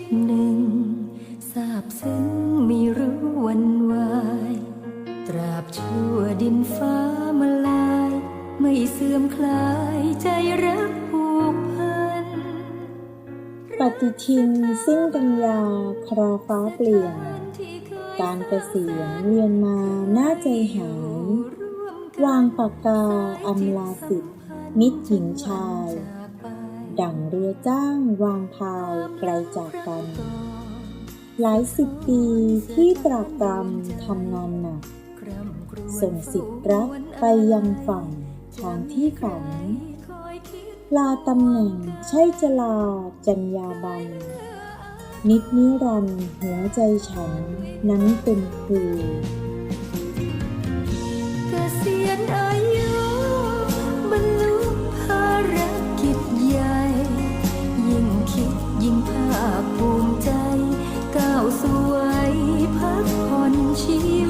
ดหนึ่งซึ้งไม่รู้วันวาย ตราบชั่วดินฟ้ามาลาย ไม่เสื่อมคลายใจรักผูกพัน ปฏิทินสิ้นกันยาคราฟ้าเปลี่ยน การเกษียณเวียนมาหน้าใจหายวางปากกาอำลาสิทธิ์มิตรหญิงชาย ดั่งเรือจ้างวางพายไกลจากกัน หลายสิบปีที่ตรากตรำทำงานหนัก ส่งสิทธิ์รักไปยังฝั่งทางที่ฝัน ลาตำแหน่งใช่จะลาจัญญาบัน นิดนิรันห์หัวใจฉันนั้นเป็นครู 起